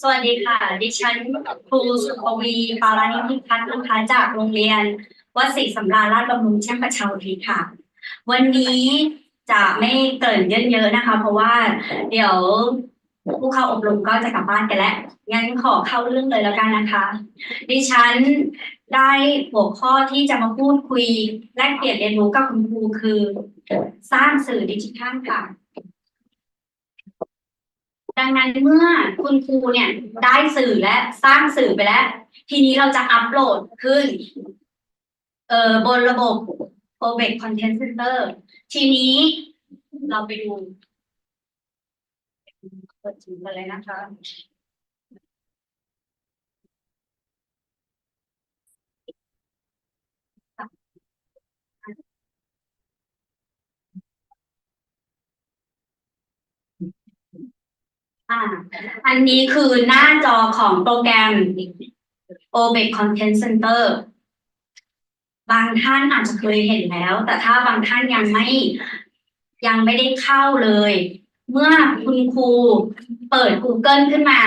สวัสดีค่ะ ดิฉันครูสุภวีปารานิพิพัฒน์นะคะจากโรงเรียนวัดศรีสำราญราชบำรุงเช่างประชาอุทิค่ะ วันนี้จะไม่เกริ่นเยอะๆนะคะ เพราะว่าเดี๋ยวผู้เข้าอบรมก็จะกลับบ้านกันแล้ว งั้นขอเข้าเรื่องเลยแล้วกันนะคะ ดิฉันได้หัวข้อที่จะมาพูดคุย แลกเปลี่ยนเรียนรู้กับคุณครูคือ สร้างสื่อดิจิทัลค่ะ ดังนั้นเมื่อคุณครูเนี่ยได้สื่อและสร้างสื่อไปแล้ว ทีนี้เราจะอัปโหลดขึ้นเอ่อบนระบบ o b e c Content Center ทีนี้เราไปดูเปิดถึงกันเลยนะคะ อ่าอันนี้คือหน้าจอของโปรแกรม o b e c Content Center บางท่านอาจจะเคยเห็นแล้ว แต่ถ้าบางท่านยังไม่ยังไม่ได้เข้าเลย เมื่อคุณครูเปิด Google ขึ้นมา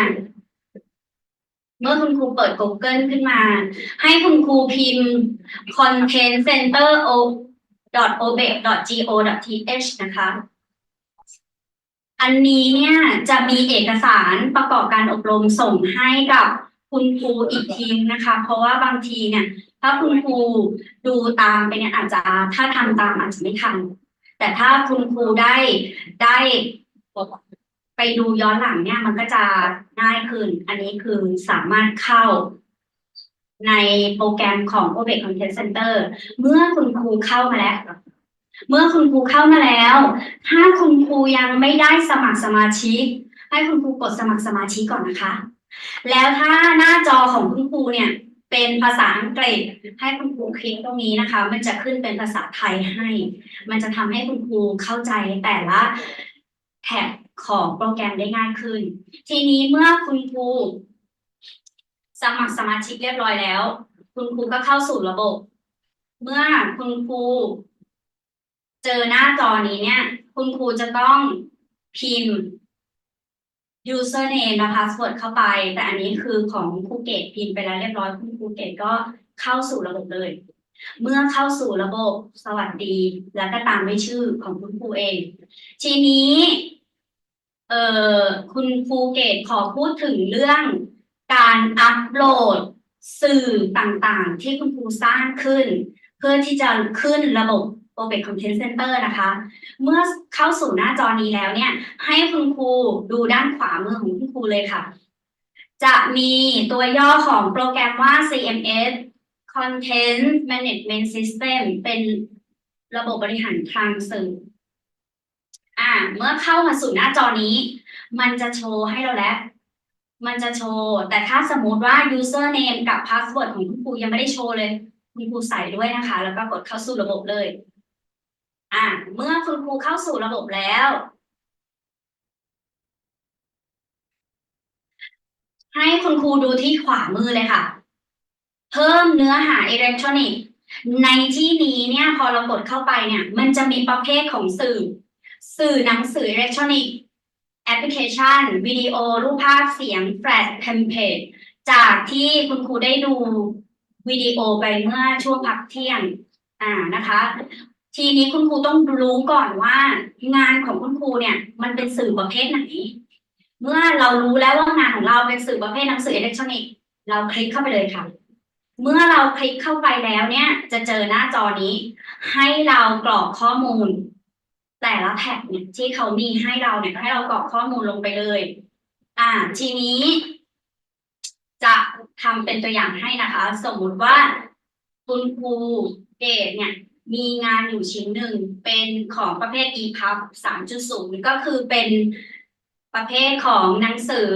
เมื่อคุณครูเปิด Google ขึ้นมา ให้คุณครูพิมพ์ content center o o b e c go th นะคะ อันนี้เนี่ยจะมีเอกสารประกอบการอบรมส่งให้กับคุณครูอีกทีนะคะ เพราะว่าบางทีเนี่ย ถ้าคุณครูดูตามไปเนี่ยอาจจะถ้าทำตามอาจจะไม่ทันแต่ถ้าคุณครูได้ได้ไปดูย้อนหลังเนี่ย มันก็จะง่ายขึ้น อันนี้คือสามารถเข้าในโปรแกรมของ o b e c Content Center เมื่อคุณครูเข้ามาแล้ว เมื่อคุณครูเข้ามาแล้ว ถ้าคุณครูยังไม่ได้สมัครสมาชิก ให้คุณครูกดสมัครสมาชิกก่อนนะคะ แล้วถ้าหน้าจอของคุณครูเนี่ยเป็นภาษาอังกฤษให้คุณครูคลิกตรงนี้นะคะ มันจะขึ้นเป็นภาษาไทยให้ มันจะทำให้คุณครูเข้าใจแต่ละแท็บของโปรแกรมได้ง่ายขึ้น ทีนี้เมื่อคุณครูสมัครสมาชิกเรียบร้อยแล้ว คุณครูก็เข้าสู่ระบบ เมื่อคุณครู เจอหน้าจอนี้เนี่ย คุณครูจะต้องพิมพ์ username และ password เข้าไป แต่อันนี้คือของครูเกตพิมพ์ไปแล้วเรียบร้อยคุณครูเกตก็เข้าสู่ระบบเลย เมื่อเข้าสู่ระบบสวัสดี แล้วก็ตามด้วยชื่อของคุณครูเอง ทีนี้เอ่อคุณครูเกตขอพูดถึงเรื่องการอัปโหลดสื่อต่างๆ ที่คุณครูสร้างขึ้น เพื่อที่จะขึ้นระบบ o b e c Content Center นะคะ เมื่อเข้าสู่หน้าจอนี้แล้วเนี่ย ให้คุณครูดูด้านขวามือของคุณครูเลยค่ะ จะมีตัวย่อของโปรแกรมว่า CMS Content Management System เป็นระบบบริหารทางสื่ออ่า เมื่อเข้ามาสู่หน้าจอนี้ มันจะโชว์ให้เราแล้วมันจะโชว์ แต่ถ้าสมมุติว่า username กับ password ของคุณครูยังไม่ได้โชว์เลย คุณครูใส่ด้วยนะคะ แล้วก็กดเข้าสู่ระบบเลย อ่าเมื่อคุณครูเข้าสู่ระบบแล้ว ให้คุณครูดูที่ขวามือเลยค่ะ เพิ่มเนื้อหาอิเล็กทรอนิกส์ในที่นี้เนี่ยพอเรากดเข้าไปเนี่ย มันจะมีประเภทของสื่อ สื่อหนังสืออิเล็กทรอนิกส์แอปพลิเคชัน วิดีโอ รูปภาพเสียงแฟลชเทมเพลตจากที่คุณครูได้ดูวิดีโอไปเมื่อช่วงพักเที่ยง อ่านะคะ ทีนี้คุณครูต้องรู้ก่อนว่า งานของคุณครูเนี่ย มันเป็นสื่อประเภทไหน เมื่อเรารู้แล้วว่างานของเราเป็นสื่อประเภทหนังสืออิเล็กทรอนิกส์เราคลิกเข้าไปเลยค่ะเมื่อเราคลิกเข้าไปแล้วเนี่ย จะเจอหน้าจอนี้ ให้เรากรอกข้อมูล แต่ละแท็บเนี่ยที่เขามีให้เราเนี่ยให้เรากรอกข้อมูลลงไปเลย อ่า ทีนี้ จะทำเป็นตัวอย่างให้นะคะ สมมุติว่าคุณครูเกดเนี่ย มีงานอยู่ชิ้นหนึ่งเป็นของประเภท EPUB 3.0 ก็คือเป็นประเภทของหนังสือ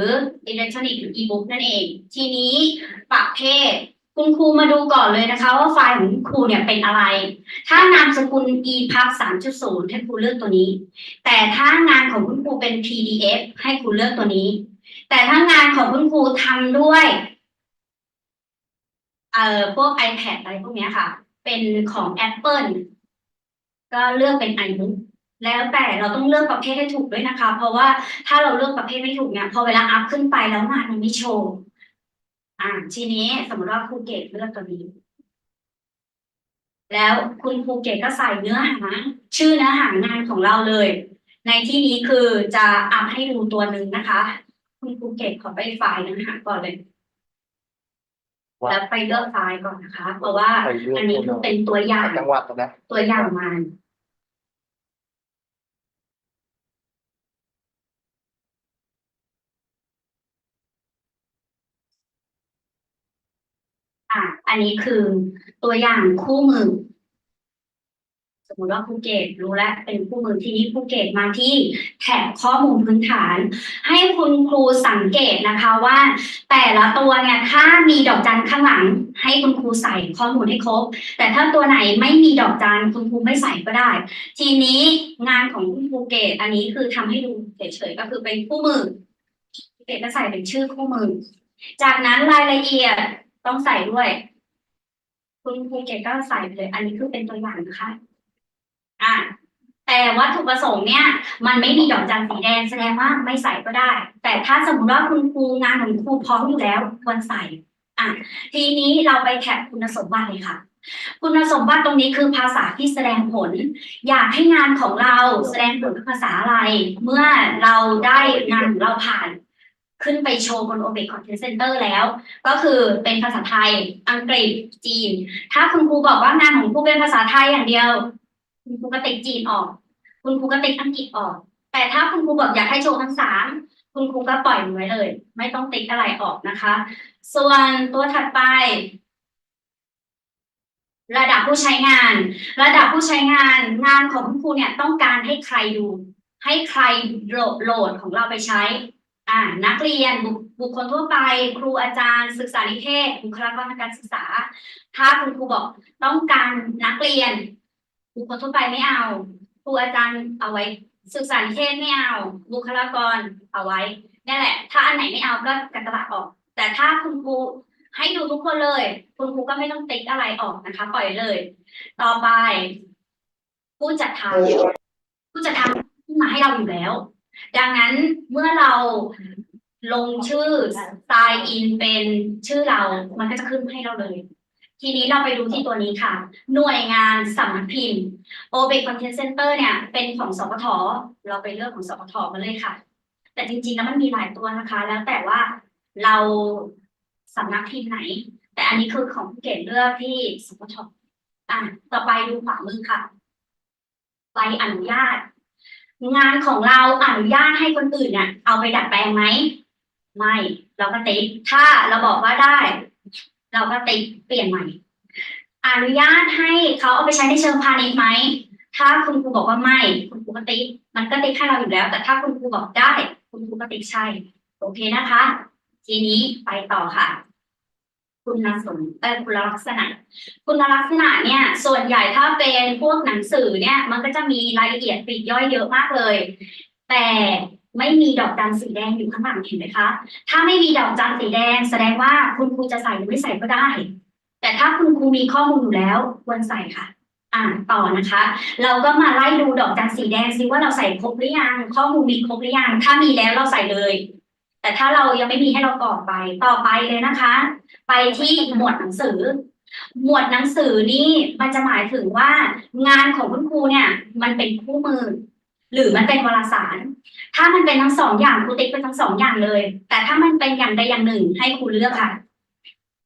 อิเล็กทรอนิกส์หรือ e-book นั่นเอง ทีนี้ประเภทคุณครูมาดูก่อนเลยนะคะ ว่าไฟล์ของคุณครูเนี่ยเป็นอะไร ถ้านามสกุล EPUB 3.0 ให้ครูเลือกตัวนี้ แต่ถ้างานของคุณครูเป็น PDF ให้ครูเลือกตัวนี้ แต่ถ้างานของคุณครูทำด้วยเอ่อพวก iPad อะไรพวกนี้ค่ะ เป็นของ Apple ก็เลือกเป็น iBook แล้วแต่เราต้องเลือกประเภทให้ถูกด้วยนะคะ เพราะว่าถ้าเราเลือกประเภทไม่ถูกเนี่ยพอเวลาอัพขึ้นไปแล้วงานมันไม่โชว์อ่าทีนี้สมมติว่าครูเกตเลือกตัวนี้ แล้วคุณครูเกตก็ใส่เนื้อหาชื่อเนื้อหางานของเราเลย ในที่นี้คือจะอัพให้ดูตัวหนึ่งนะคะ คุณครูเกตขอไปไฟล์เนื้อหาก่อนเลย แล้วไปเลือกไฟล์ก่อนนะคะ เพราะว่าไปเลือกอันนี้คือเป็นตัวอย่างจังหวัดนะตัวอย่างงานอะอันนี้คือตัวอย่างคู่มือ สมมติว่าภูเก็ตรู้แล้วเป็นคู่มือทีนี้ภูเก็ตมาที่แถบข้อมูลพื้นฐาน ให้คุณครูสังเกตนะคะว่า แต่ละตัวเนี่ยถ้ามีดอกจันข้างหลัง ให้คุณครูใส่ข้อมูลให้ครบ แต่ถ้าตัวไหนไม่มีดอกจันคุณครูไม่ใส่ก็ได้ ทีนี้งานของคุณภูเก็ตอันนี้คือทำให้ดูเฉยๆก็คือเป็นคู่มือภูเก็ตก็ใส่เป็นชื่อคู่มือ จากนั้นรายละเอียดต้องใส่ด้วย คุณภูเก็ตก็ใส่เลย อันนี้คือเป็นตัวอย่างนะคะ อ่าแต่วัตถุประสงค์เนี่ย มันไม่มีดอกจันสีแดงแสดงว่าไม่ใส่ก็ได้ แต่ถ้าสมมติว่าคุณครูงานของครูพร้อมอยู่แล้วควรใส่อะทีนี้เราไปแท็บคุณสมบัติเลยค่ะ คุณสมบัติตรงนี้คือภาษาที่แสดงผล อยากให้งานของเราแสดงผลเป็นภาษาอะไร เมื่อเราได้งานของเราผ่านขึ้นไปโชว์บน Open Content Center แล้ว ก็คือเป็นภาษาไทย อังกฤษ จีน ถ้าคุณครูบอกว่างานของครูเป็นภาษาไทยอย่างเดียว คุณครูก็ติ๊กจีนออก คุณครูก็ติ๊กอังกฤษออก แต่ถ้าคุณครูบอกอยากให้โชว์ทั้งสามคุณครูก็ปล่อยมันไว้เลย ไม่ต้องติ๊กอะไรออกนะคะ ส่วนตัวถัดไป ระดับผู้ใช้งาน ระดับผู้ใช้งานงานของคุณครูเนี่ยต้องการให้ใครดู ให้ใครโหลดโหลดของเราไปใช้อ่านักเรียนบุคบุคคลทั่วไป ครูอาจารย์ศึกษานิเทศบุคลากรทางการศึกษา ถ้าคุณครูบอกต้องการนักเรียน บุคคลทั่วไปไม่เอาครูอาจารย์เอาไว้ศึกษานิเทศไม่เอา บุคลากรเอาไว้นี่นแหละ ถ้าอันไหนไม่เอาก็กระบาดออก แต่ถ้าคุณครูให้ดูทุกคนเลย คุณครูก็ไม่ต้องติ๊กอะไรออกนะคะ ปล่อยเลย ต่อไปผู้จัดทำผู้จัดทำมาให้เราอยู่แล้ว ดังนั้นเมื่อเราลงชื่อ sign in เป็นชื่อเรา มันก็จะขึ้นให้เราเลย ทีนี้เราไปดูที่ตัวนี้ค่ะ หน่วยงานสำนักพิมพ์ Open Content Center เนี่ย เป็นของสปทเราไปเลือกของสปทมาเลยค่ะ แต่จริงๆแล้วมันมีหลายตัวนะคะ แล้วแต่ว่าเราสำนักพิมพ์ไหน แต่อันนี้คือของภูเก็ตเลือกที่สปทอะต่อไปดูขวามือค่ะใบอนุญาต งานของเราอนุญาตให้คนอื่นเนี่ยเอาไปดัดแปลงไหมไม่ เราก็ติ๊กถ้าเราบอกว่าได้ เราก็ติเปลี่ยนใหม่ อนุญาตให้เขาเอาไปใช้ในเชิงพาณิชย์ไหม ถ้าคุณครูบอกว่าไม่ คุณครูก็ติมันก็ติให้เราอยู่แล้ว แต่ถ้าคุณครูบอกได้ คุณครูก็ติใช่ โอเคนะคะ ทีนี้ไปต่อค่ะคุณสมเออคุณลักษณะ คุณลักษณะเนี่ย ส่วนใหญ่ถ้าเป็นพวกหนังสือเนี่ย มันก็จะมีรายละเอียดปลีกย่อยเยอะมากเลย แต่ ไม่มีดอกจันสีแดงอยู่ข้างหลังเห็นไหมคะ ถ้าไม่มีดอกจันสีแดง แสดงว่าคุณครูจะใส่หรือไม่ใส่ก็ได้ แต่ถ้าคุณครูมีข้อมูลอยู่แล้วควรใส่ค่ะ อ่านต่อนะคะ เราก็มาไล่ดูดอกจันสีแดงซิว่าเราใส่ครบหรือยังข้อมูลมีครบหรือยังถ้ามีแล้วเราใส่เลย แต่ถ้าเรายังไม่มีให้เรากรอกไปต่อไปเลยนะคะ ไปที่หมวดหนังสือหมวดหนังสือนี่มันจะหมายถึงว่างานของคุณครูเนี่ย มันเป็นคู่มือ หรือมันเป็นวารสาร ถ้ามันเป็นทั้งสองอย่างครูติ๊กเป็นทั้งสองอย่างเลย แต่ถ้ามันเป็นอย่างใดอย่างหนึ่งให้ครูเลือกค่ะ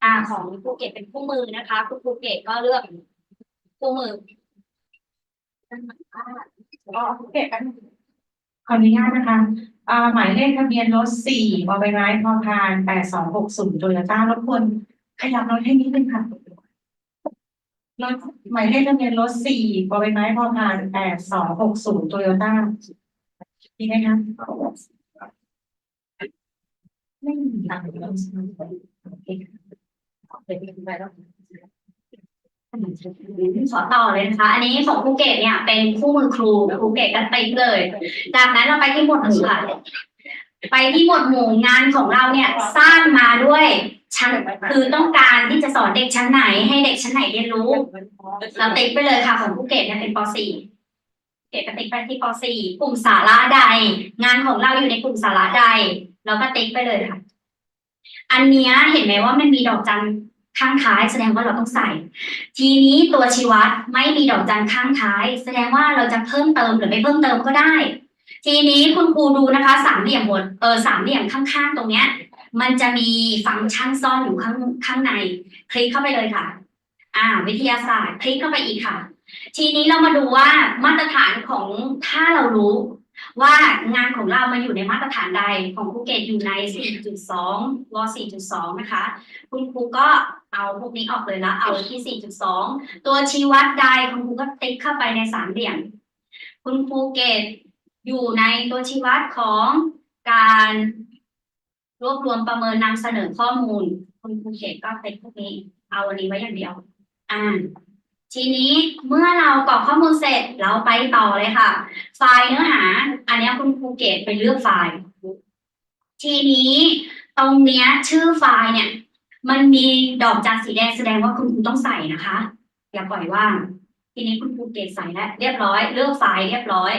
อ่าของภูเก็ตเป็นคู่มือนะคะคุณภูเก็ตก็เลือกคู่มืออ๋อโอเคกันขออนุญาตนะคะอ่าหมายเลขทะเบียนรถสี่บอใบไม้พอพานแปดสองหกศูนย์โตโยต้ารบกวนขยับรถให้นิดนึงค่ะ รถหมายเลขทะเบียนรถสี่บอใบไม้พอพานแปดสองหกศูนย์โตโยต้าดีไหมคะไม่มีตังค์แล้วโอเคค่ะเป็นไปแล้วขอต่อเลยนะคะ อันนี้ของภูเก็ตเนี่ยเป็นคู่มือครูภูเก็ตกันติ๊กเลย จากนั้นเราไปที่หมวดหมู่ค่ะ ไปที่หมวดหมู่งานของเราเนี่ยสร้างมาด้วยชั้นคือต้องการที่จะสอนเด็กชั้นไหน ให้เด็กชั้นไหนเรียนรู้เราติ๊กไปเลยค่ะของภูเก็ตเนี่ยเป็นป .4 เกตกติ๊กไปที่ป .4 กลุ่มสาระใด งานของเราอยู่ในกลุ่มสาระใดเราก็ติ๊กไปเลยค่ะ อันเนี้ยเห็นไหมว่ามันมีดอกจันข้างท้าย แสดงว่าเราต้องใส่ ทีนี้ตัวชีวัดไม่มีดอกจันข้างท้าย แสดงว่าเราจะเพิ่มเติมหรือไม่เพิ่มเติมก็ได้ ทีนี้คุณครูดูนะคะสามเหลี่ยมบนเออสามเหลี่ยมข้างๆ ตรงเนี้ย มันจะมีฟังก์ชันซ่อนอยู่ข้างข้างใน คลิกเข้าไปเลยค่ะ อ่า วิทยาศาสตร์ คลิกเข้าไปอีกค่ะ ทีนี้เรามาดูว่ามาตรฐานของถ้าเรารู้ ว่างานของเรามาอยู่ในมาตรฐานใดของภูเก็ตอยู่ใน 4.2ว4.2 นะคะ คุณครูก็เอาพวกนี้ออกเลยแล้วเอาที่ 4.2 ตัวชี้วัดใดคุณครูก็ติ๊กเข้าไปในสามเหลี่ยม คุณภูเก็ต อยู่ในตัวชี้วัดของการรวบรวมประเมินนำเสนอข้อมูล คุณภูเก็ตก็ติ๊กพวกนี้ เอาอันนี้ไว้อย่างเดียว อ่า ทีนี้เมื่อเรากรอกข้อมูลเสร็จเราไปต่อเลยค่ะ ไฟล์เนื้อหา อันนี้คุณภูเก็ตไปเลือกไฟล์ ทีนี้ตรงเนี้ย ชื่อไฟล์เนี่ย มันมีดอกจันสีแดงแสดงว่าคุณครูต้องใส่นะคะ อย่าปล่อยว่างทีนี้คุณภูเก็ตใส่แล้วเรียบร้อย เลือกไฟล์เรียบร้อย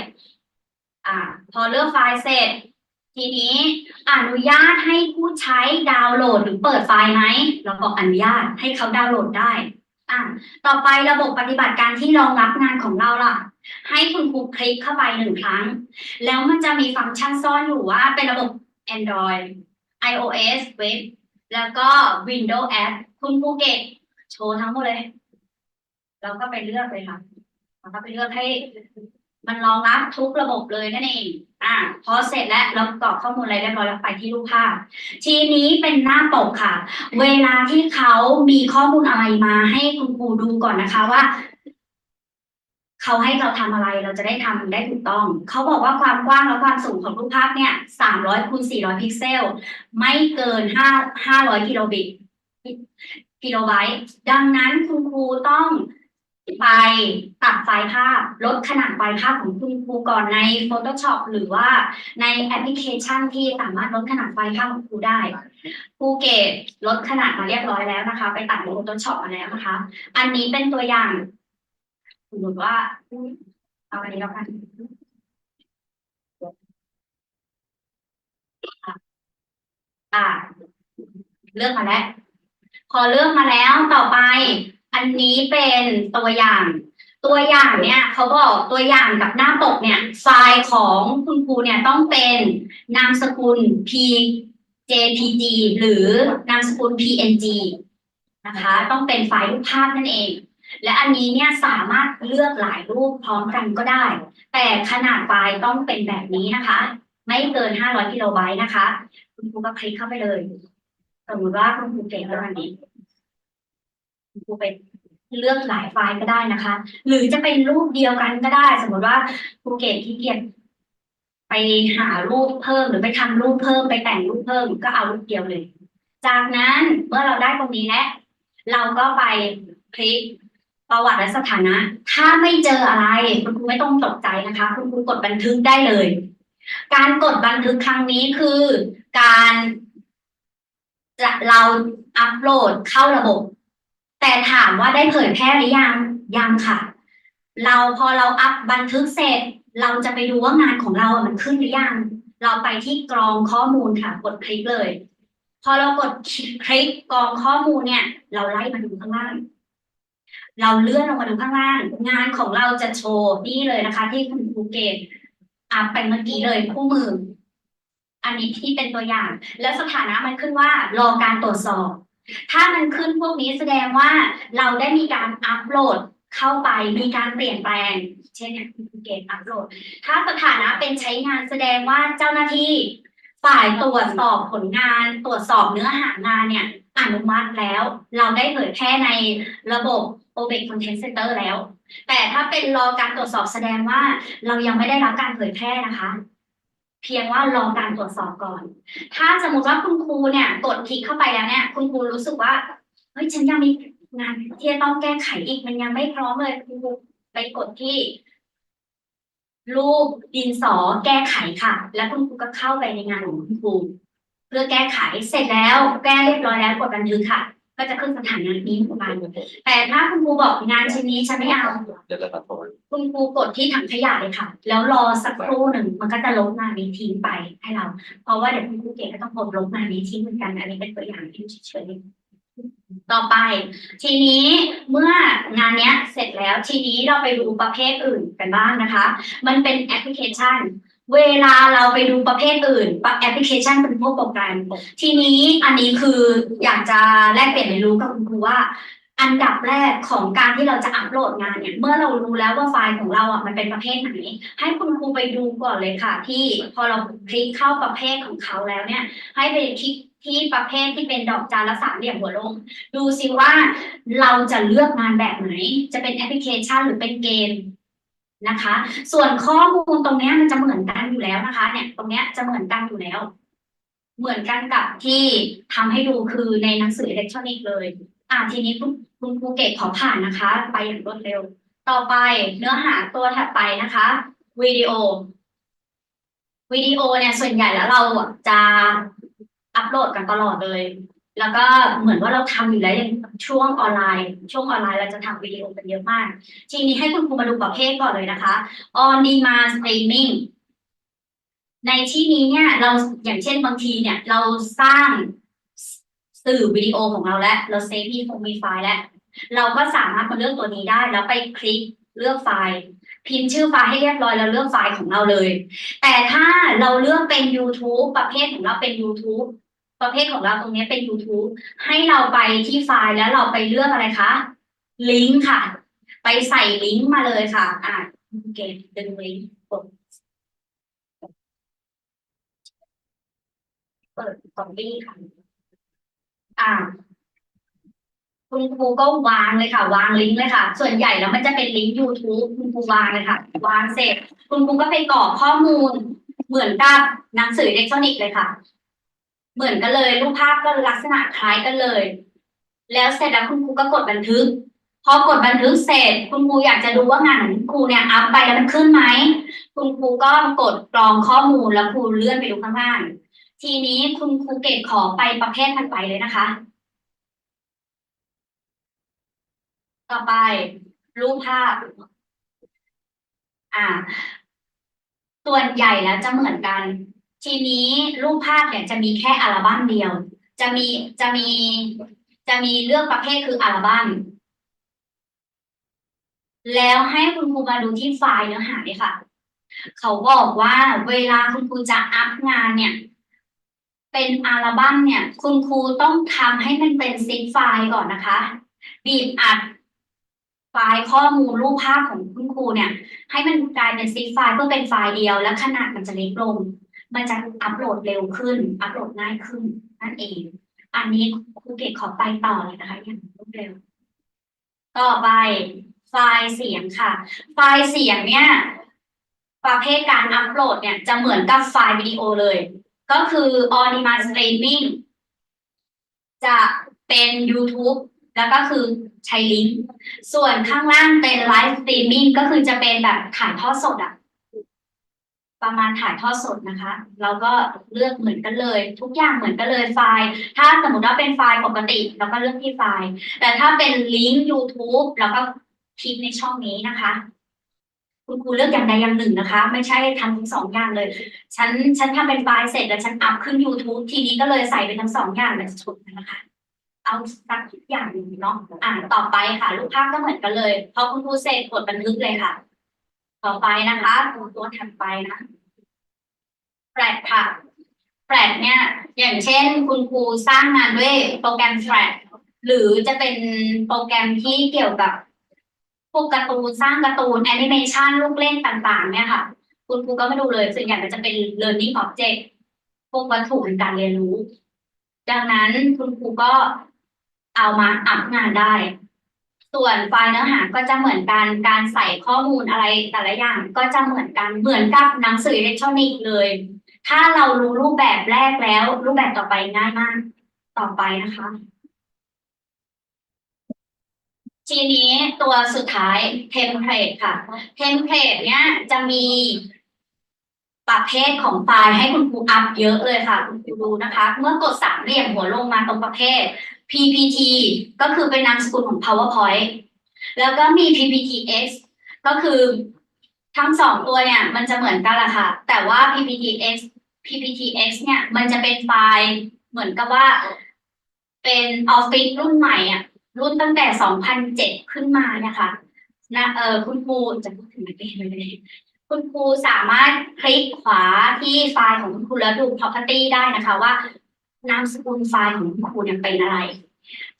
อ่าพอเลือกไฟล์เสร็จ ทีนี้อนุญาตให้ผู้ใช้ดาวน์โหลดหรือเปิดไฟล์ไหมเราบอกอนุญาตให้เขาดาวน์โหลดได้อ่าต่อไประบบปฏิบัติการที่รองรับงานของเราล่ะ ให้คุณครูคลิกเข้าไปหนึ่งครั้ง แล้วมันจะมีฟังก์ชันซ่อนอยู่ว่าเป็นระบบ Android iOS เว็บแล้วก็ Windows App คุณภูเก็ตโชว์ทั้งหมดเลย เราก็ไปเลือกเลยค่ะเราก็ไปเลือกให้ มันรองรับทุกระบบเลยนั่นเอง อ่า พอเสร็จแล้วเรากรอกข้อมูลอะไรเรียบร้อยแล้วไปที่รูปภาพ ทีนี้เป็นหน้าปกค่ะ เวลาที่เขามีข้อมูลอะไรมาให้คุณครูดูก่อนนะคะว่าเขาให้เราทำอะไรเราจะได้ทำได้ถูกต้อง เขาบอกว่าความกว้างและความสูงของรูปภาพเนี่ย300คูณ400พิกเซล ไม่เกิน5 500กิโลบิตกิโลไบต์ ดังนั้นคุณครูต้อง ไปตัดไฟล์ภาพลดขนาดไฟล์ภาพของคุณครูก่อนใน Photoshop หรือว่าในแอปพลิเคชันที่สามารถลดขนาดไฟล์ภาพของครูได้ภูเกตลดขนาดมาเรียบร้อยแล้วนะคะ ไปตัดใน Photoshop มาแล้วนะคะ อันนี้เป็นตัวอย่างสมมติว่าเอาอันนี้แล้วกันอ่าเลือกมาแล้วพอเลือกมาแล้วต่อไป อันนี้เป็นตัวอย่าง ตัวอย่างเนี่ยเขาบอกตัวอย่างกับหน้าปกเนี่ยไฟล์ของคุณครูเนี่ยต้องเป็นนามสกุล p jpg หรือนามสกุล png นะคะ ต้องเป็นไฟล์รูปภาพนั่นเอง และอันนี้เนี่ยสามารถเลือกหลายรูปพร้อมกันก็ได้ แต่ขนาดไฟล์ต้องเป็นแบบนี้นะคะ ไม่เกิน 500กิโลไบต์นะคะ คุณครูก็คลิกเข้าไปเลย สมมติว่าคุณครูเก่งเรื่องนี้ รูไปเลือกหลายไฟล์ก็ได้นะคะ หรือจะเป็นรูปเดียวกันก็ได้ สมมติว่าครูเก่งที่เกียจไปหารูปเพิ่มหรือไปทำรูปเพิ่มไปแต่งรูปเพิ่มก็เอารูปเดียวเลย จากนั้นเมื่อเราได้ตรงนี้แล้วเราก็ไปคลิกประวัติและสถานะ ถ้าไม่เจออะไรคุณครูไม่ต้องตกใจนะคะ คุณครูกดบันทึกได้เลย การกดบันทึกครั้งนี้คือการจะเราอัปโหลดเข้าระบบ แต่ถามว่าได้เผยแพร่หรือยังยังค่ะ เราพอเราอัพบันทึกเสร็จ เราจะไปดูว่างานของเราอะมันขึ้นหรือยัง เราไปที่กรองข้อมูลค่ะ กดคลิกเลย พอเรากดคลิกกรองข้อมูลเนี่ย เราไล่มาดูข้างล่าง เราเลื่อนลงมาดูข้างล่าง งานของเราจะโชว์นี่เลยนะคะ ที่คุณภูเก็ตอัพไปเมื่อกี้เลยคู่มืออันนี้ที่เป็นตัวอย่าง แล้วสถานะมันขึ้นว่ารอการตรวจสอบ ถ้ามันขึ้นพวกนี้แสดงว่าเราได้มีการอัปโหลดเข้าไปมีการเปลี่ยนแปลง เช่นอย่างคุณภูเก็ตอัปโหลด ถ้าสถานะเป็นใช้งานแสดงว่าเจ้าหน้าที่ฝ่ายตรวจสอบผลงาน ตรวจสอบเนื้อหางานเนี่ยอนุมัติแล้ว เราได้เผยแพร่ในระบบ OBEC Content Center แล้ว แต่ถ้าเป็นรอการตรวจสอบแสดงว่าเรายังไม่ได้รับการเผยแพร่นะคะ เพียงว่ารอการตรวจสอบก่อน ถ้าสมมติว่าคุณครูเนี่ยกดคลิกเข้าไปแล้วเนี่ย คุณครูรู้สึกว่าเฮ้ยฉันยังมีงานที่จะต้องแก้ไขอีกมันยังไม่พร้อมเลยคุณครูไปกดที่ รูปดินสอแก้ไขค่ะ แล้วคุณครูก็เข้าไปในงานของคุณครูเพื่อแก้ไขเสร็จแล้ว แก้เรียบร้อยแล้วกดบันทึกค่ะ ก็ก็จะขึ้นสถานะนี้ของมันแต่ถ้าคุณครูบอกงานชิ้นนี้ฉันไม่เอาเดี๋ยวเราตัดต่อคุณครูกดที่ถังขยะเลยค่ะ แล้วรอสักครู่หนึ่งมันก็จะลบงานนี้ทิ้งไปให้เรา เพราะว่าเดี๋ยวคุณครูเก๋ก็ต้องกดลบงานนี้ทิ้งเหมือนกันอันนี้เป็นตัวอย่างที่เฉยๆต่อไป ทีนี้เมื่องานเนี้ยเสร็จแล้วทีนี้เราไปดูประเภทอื่นกันบ้างนะคะ มันเป็นแอปพลิเคชัน เวลาเราไปดูประเภทอื่นแอปพลิเคชันเป็นพวกโปรแกรม ทีนี้อันนี้คืออยากจะแลกเปลี่ยนเรียนรู้กับคุณครูว่า อันดับแรกของการที่เราจะอัปโหลดงานเนี่ยเมื่อเรารู้แล้วว่าไฟล์ของเราอะมันเป็นประเภทไหน ให้คุณครูไปดูก่อนเลยค่ะ ที่พอเราคลิกเข้าประเภทของเขาแล้วเนี่ย ให้ไปคลิกที่ประเภทที่เป็นดอกจานและสามเหลี่ยมหัวลง ดูซิว่าเราจะเลือกงานแบบไหน จะเป็นแอปพลิเคชันหรือเป็นเกม นะคะ ส่วนข้อมูลตรงนี้มันจะเหมือนกันอยู่แล้วนะคะ เนี่ย ตรงนี้จะเหมือนกันอยู่แล้ว เหมือนกันกับที่ทำให้ดูคือในหนังสืออิเล็กทรอนิกส์เลย อ่าทีนี้คุณคุณครูเกตขอผ่านนะคะ ไปอย่างรวดเร็ว ต่อไปเนื้อหาตัวถัดไปนะคะวิดีโอวิดีโอเนี่ยส่วนใหญ่แล้วเราจะอัปโหลดกันตลอดเลย แล้วก็เหมือนว่าเราทำอยู่แล้วอย่างช่วงออนไลน์ ช่วงออนไลน์เราจะทำวิดีโอกันเยอะมาก ทีนี้ให้คุณครูมาดูประเภทก่อนเลยนะคะ on demand streaming ในที่นี้เนี่ยเราอย่างเช่นบางทีเนี่ย เราสร้างสื่อวิดีโอของเราแล้ว เราเซฟที่คงมีไฟล์แล้ว เราก็สามารถมาเลือกตัวนี้ได้ แล้วไปคลิกเลือกไฟล์ พิมพ์ชื่อไฟล์ให้เรียบร้อยแล้วเลือกไฟล์ของเราเลย แต่ถ้าเราเลือกเป็น YouTube ประเภทของเราเป็น YouTube ประเภทของเราตรงนี้เป็น YouTube ให้เราไปที่ไฟล์แล้วเราไปเลือกอะไรคะ ลิงก์ค่ะ ไปใส่ลิงก์มาเลยค่ะ อ่าเกตดึงลิงก์กดเปิดซอมบี้ค่ะ อ่า คุณครูก็วางเลยค่ะ วางลิงก์เลยค่ะ ส่วนใหญ่แล้วมันจะเป็นลิงก์ YouTube คุณครูวางเลยค่ะ วางเสร็จ คุณครูก็ไปกรอกข้อมูลเหมือนกับหนังสืออิเล็กทรอนิกส์เลยค่ะ เหมือนกันเลย รูปภาพก็ลักษณะคล้ายกันเลย แล้วเสร็จแล้วคุณครูก็กดบันทึก พอกดบันทึกเสร็จ คุณครูอยากจะดูว่างานของคุณครูเนี่ยอัพไปแล้วมันขึ้นไหมคุณครูก็กดกรองข้อมูลแล้วครูเลื่อนไปดูข้างล่างทีนี้คุณครูเก็บของไปประเภทถัดไปเลยนะคะ ต่อไป รูปภาพ อ่า ส่วนใหญ่แล้วจะเหมือนกัน ทีนี้รูปภาพเนี่ยจะมีแค่อัลบั้มเดียว จะมีจะมีจะมีเลือกประเภทคืออัลบั้มแล้วให้คุณครูมาดูที่ไฟล์เนื้อหาเลยค่ะ เขาบอกว่าเวลาคุณครูจะอัพงานเนี่ย เป็นอัลบั้มเนี่ย คุณครูต้องทำให้มันเป็นซิปไฟล์ก่อนนะคะ บีบอัดไฟล์ข้อมูลรูปภาพของคุณครูเนี่ย ให้มันกลายเป็นซิปไฟล์เพื่อเป็นไฟล์เดียว และขนาดมันจะเล็กลง มันจะอัปโหลดเร็วขึ้น อัปโหลดง่ายขึ้นนั่นเอง อันนี้ครูเกดขอไปต่อเลยนะคะอย่างรวดเร็ว ต่อไปไฟล์เสียงค่ะ ไฟล์เสียงเนี่ย ประเภทการอัปโหลดเนี่ยจะเหมือนกับไฟล์วิดีโอเลย ก็คือ on demand streaming จะเป็น YouTube แล้วก็คือใช้ลิงก์ ส่วนข้างล่างเป็นไลฟ์สตรีมมิ่งก็คือจะเป็นแบบถ่ายทอดสดอะ ประมาณถ่ายทอดสดนะคะ เราก็เลือกเหมือนกันเลย ทุกอย่างเหมือนกันเลยไฟล์ ถ้าสมมติว่าเป็นไฟล์ปกติเราก็เลือกที่ไฟล์ แต่ถ้าเป็นลิงก์ YouTube เราก็คลิกในช่องนี้นะคะ คุณครูเลือกอย่างใดอย่างหนึ่งนะคะ ไม่ใช่ทำทั้งสองอย่างเลย ฉันฉันทำเป็นไฟล์เสร็จแล้วฉันอัพขึ้น YouTube ทีนี้ก็เลยใส่เป็นทั้งสองอย่างเลยสุดนะคะเอาสักอย่างหนึ่งเนาะอ่าต่อไปค่ะรูปภาพก็เหมือนกันเลยพอคุณครูเสร็จกดบันทึกเลยค่ะ ต่อไปนะคะตัวถัดไปนะแฟลชค่ะแฟลชเนี่ย อย่างเช่นคุณครูสร้างงานด้วยโปรแกรมแฟลชหรือจะเป็นโปรแกรมที่เกี่ยวกับพวกการ์ตูนสร้างการ์ตูนแอนิเมชันลูกเล่นต่างๆ เนี่ยค่ะ คุณครูก็มาดูเลยส่วนใหญ่มันจะเป็น learning object พวกวัตถุในการเรียนรู้ ดังนั้นคุณครูก็เอามาอัพงานได้ ส่วนไฟล์เนื้อหาก็จะเหมือนกัน การใส่ข้อมูลอะไรแต่ละอย่างก็จะเหมือนกัน เหมือนกับหนังสืออิเล็กทรอนิกส์เลย ถ้าเรารู้รูปแบบแรกแล้ว รูปแบบต่อไปง่ายมาก ต่อไปนะคะ ทีนี้ตัวสุดท้ายเทมเพลตค่ะ เทมเพลตเนี้ยจะมีประเภทของไฟล์ให้คุณครูอัพเยอะเลยค่ะ คุณครูดูนะคะ เมื่อกดสามเหลี่ยมหัวลงมาตรงประเภท PPT ก็คือเป็นนามสกุลของ PowerPoint แล้วก็มี PPTX ก็คือทั้งสองตัวเนี่ย มันจะเหมือนกันแหละค่ะ แต่ว่า PPTX PPTX เนี่ย มันจะเป็นไฟล์เหมือนกับว่า เป็นออฟฟิศรุ่นใหม่อะ รุ่นตั้งแต่ 2007 ขึ้นมาเนี่ยค่ะนะเออคุณครูจะพูดถึงไม่เป็นเลยคุณครูสามารถคลิกขวาที่ไฟล์ของคุณครูแล้วดู property ได้นะคะว่า นามสกุลไฟล์ของคุณครูเป็นอะไร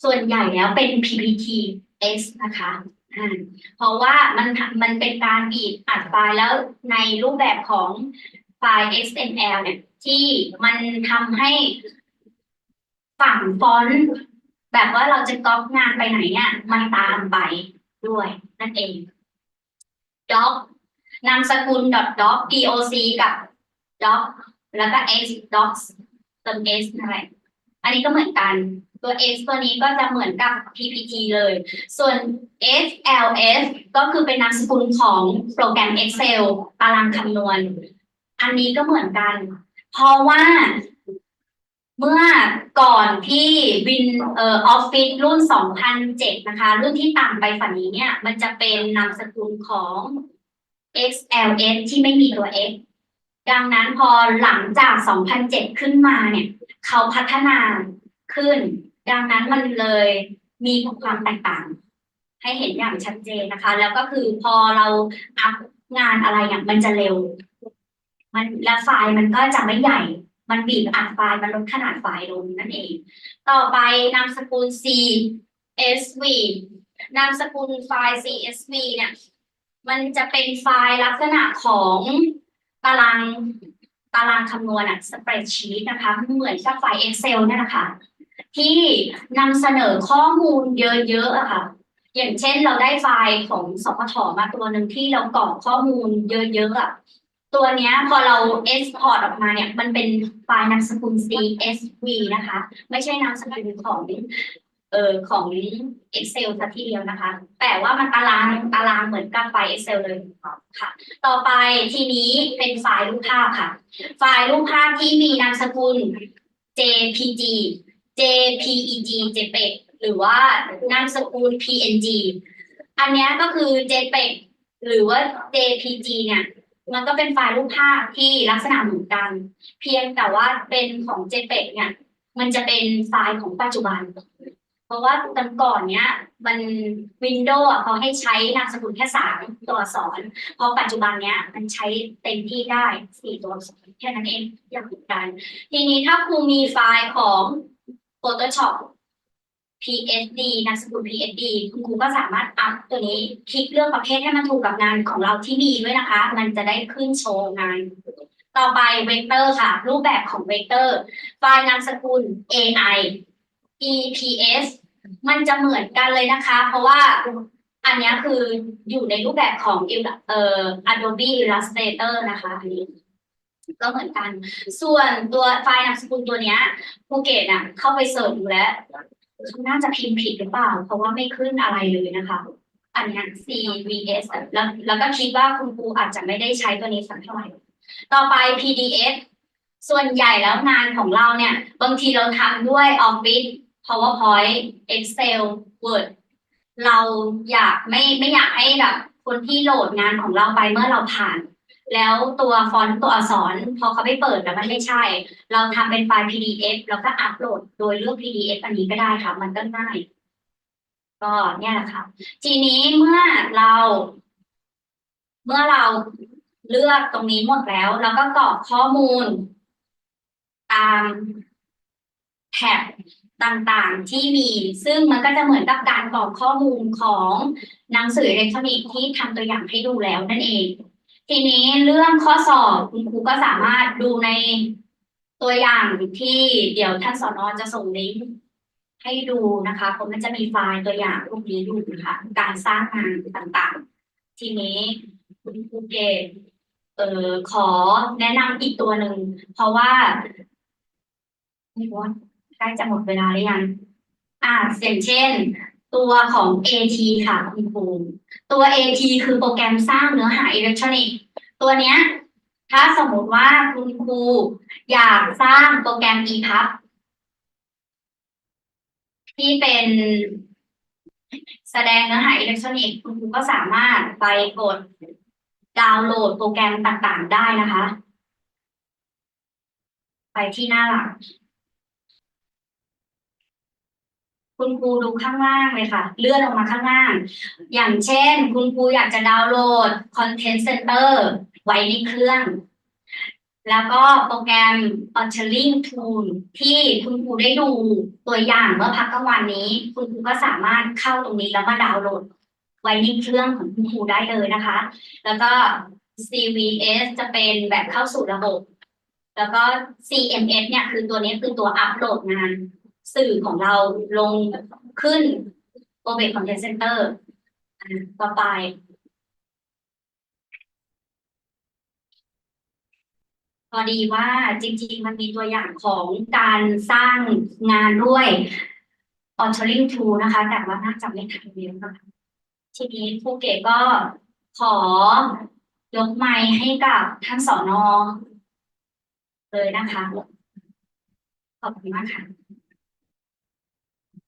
ส่วนใหญ่แล้วเป็น PPTX นะคะอ่าเพราะว่ามันมันเป็นการบีบอัดไฟล์แล้วในรูปแบบของไฟล์ XML เนี่ยที่มันทำให้ฝั่งฟอนต์แบบว่าเราจะก๊อปงานไปไหนเนี่ยมันตามไปด้วยนั่นเอง doc นามสกุล dot doc doc กับ doc แล้วก็ x docs เติม s อะไรอันนี้ก็เหมือนกันตัว s ตัวนี้ก็จะเหมือนกับ ppt เลย ส่วน sls ก็คือเป็นนามสกุลของโปรแกรม excel ตารางคำนวณ อันนี้ก็เหมือนกัน เพราะว่าเมื่อก่อนที่วินเอ่อออฟฟิศรุ่น 2007 นะคะ รุ่นที่ต่ำไปฝันนี้เนี่ย มันจะเป็นนามสกุลของ XLS ที่ไม่มีตัว X ดังนั้นพอหลังจาก 2007 ขึ้นมาเนี่ย เขาพัฒนาขึ้น ดังนั้นมันเลยมีความแตกต่าง ให้เห็นอย่างชัดเจนนะคะ แล้วก็คือพอเราอัพงานอะไรเนี่ยมันจะเร็ว มันและไฟล์มันก็จะไม่ใหญ่ มันบีบอัดไฟล์มันลดขนาดไฟล์ลงนั่นเอง ต่อไปนามสกุล CSV นามสกุลไฟล์ CSV เนี่ย มันจะเป็นไฟล์ลักษณะของ ตารางตารางคำนวณอะ spreadsheet นะคะเหมือนกับไฟล์ Excel เนี่ยนะคะที่นำเสนอข้อมูลเยอะๆอะค่ะ อย่างเช่นเราได้ไฟล์ของสพทมาตัวหนึ่งที่เรากรอกข้อมูลเยอะๆอะตัวเนี้ยพอเรา export ออกมาเนี่ย มันเป็นไฟล์นามสกุล CSV นะคะ ไม่ใช่นามสกุลของ เอ่อของ Excel สักทีเดียวนะคะ แต่ว่ามันตารางตารางเหมือนกับไฟล์ Excel เลยค่ะ ต่อไปทีนี้เป็นไฟล์รูปภาพค่ะ ไฟล์รูปภาพที่มีนามสกุล JPG JPEG JPEG หรือว่านามสกุล PNG อันนี้ก็คือ JPEG หรือว่า JPG เนี่ยมันก็เป็นไฟล์รูปภาพที่ลักษณะเหมือนกัน เพียงแต่ว่าเป็นของ JPEG เนี่ยมันจะเป็นไฟล์ของปัจจุบัน ราะว่าตอนก่อนเนี้ย มันวินโดว์เขาให้ใช้นามสกุลแค่สามตัวอักษรพอปัจจุบันเนี้ย มันใช้เต็มที่ได้สี่ตัวอักษรแค่นั้นเองอย่างเหมือนกัน ทีนี้ถ้าครูมีไฟล์ของ Photoshop PSD นามสกุล PSD คุณครูก็สามารถอัพตัวนี้คลิกเลือกประเภทให้มันถูกกับงานของเราที่มีด้วยนะคะ มันจะได้ขึ้นโชว์งาน ต่อไปเวกเตอร์ค่ะ รูปแบบของเวกเตอร์ ไฟล์นามสกุล AI EPS มันจะเหมือนกันเลยนะคะ เพราะว่าอันนี้คืออยู่ในรูปแบบของเอ่อ Adobe Illustrator นะคะอันนี้ก็เหมือนกัน ส่วนตัวไฟล์นามสกุลตัวเนี้ยภูเก็ตอะ เข้าไปเสิร์ชดูแล้วน่าจะพิมพ์ผิดหรือเปล่า เพราะว่าไม่ขึ้นอะไรเลยนะคะ อันนี้ CVS แล้วแล้วก็คิดว่าคุณครูอาจจะไม่ได้ใช้ตัวนี้สักเท่าไหร่ต่อไป PDF ส่วนใหญ่แล้วงานของเราเนี่ย บางทีเราทำด้วย Office PowerPoint Excel Word เราอยากไม่ไม่อยากให้แบบคนที่โหลดงานของเราไปเมื่อเราผ่าน แล้วตัวฟอนต์ตัวอักษรพอเขาไปเปิดแล้วมันไม่ใช่ เราทำเป็นไฟล์ PDF แล้วก็อัปโหลดโดยเลือก PDF อันนี้ก็ได้ค่ะ มันก็ง่าย ก็เนี่ยแหละค่ะทีนี้เมื่อเรา เมื่อเราเลือกตรงนี้หมดแล้ว แล้วก็กรอกข้อมูลตามแท็บ ต่างๆที่มี ซึ่งมันก็จะเหมือนกับการกรอกข้อมูลของหนังสืออิเล็กทรอนิกส์ที่ทำตัวอย่างให้ดูแล้วนั่นเอง ทีนี้เรื่องข้อสอบคุณครูก็สามารถดูในตัวอย่างที่เดี๋ยวท่านสอนอจะส่งลิงก์ให้ดูนะคะเพราะมันจะมีไฟล์ตัวอย่างพวกนี้อยู่นะคะการสร้างงานต่างๆ ทีนี้คุณครูเกตเอ่อขอแนะนำอีกตัวหนึ่ง เพราะว่าไม่ว่า ล้จะหมดเวลาหรือยังอ่าอย่างเช่น ตัวของ AT ค่ะคุณครูตัว AT คือโปรแกรมสร้างเนื้อหาอิเล็กทรอนิกส์ตัวเนี้ยถ้าสมมติว่าคุณครูอยากสร้างโปรแกรม EPUB ที่เป็นแสดงเนื้อหาอิเล็กทรอนิกส์คุณครูก็สามารถไปกดดาวน์โหลดโปรแกรมต่างๆ ได้นะคะ ไปที่หน้าหลัก คุณครูดูข้างล่างเลยค่ะ เลื่อนลงมาข้างล่าง อย่างเช่น คุณครูอยากจะดาวน์โหลด Content Center ไว้ในเครื่อง แล้วก็โปรแกรม Authoring Tool ที่คุณครูได้ดูตัวอย่างเมื่อพักกลางวันนี้ คุณครูก็สามารถเข้าตรงนี้แล้วมาดาวน์โหลด ไว้ในเครื่องของคุณครูได้เลยนะคะ แล้วก็ CVS จะเป็นแบบเข้าสู่ระบบ แล้วก็ CMS เนี่ยคือตัวนี้คือตัวอัปโหลดงาน สื่อของเราลงขึ้น o b e Content Center อ่าต่อไปพอดีว่าจริง ๆ มันมีตัวอย่างของการสร้างงานด้วย Authoring Tool นะคะ แต่ว่าน่าจะไม่ทันเยอะนะคะทีนี้ภูเก็ตก็ขอยกไมค์ให้กับท่านสอนอเลยนะคะ ขอบคุณมากค่ะ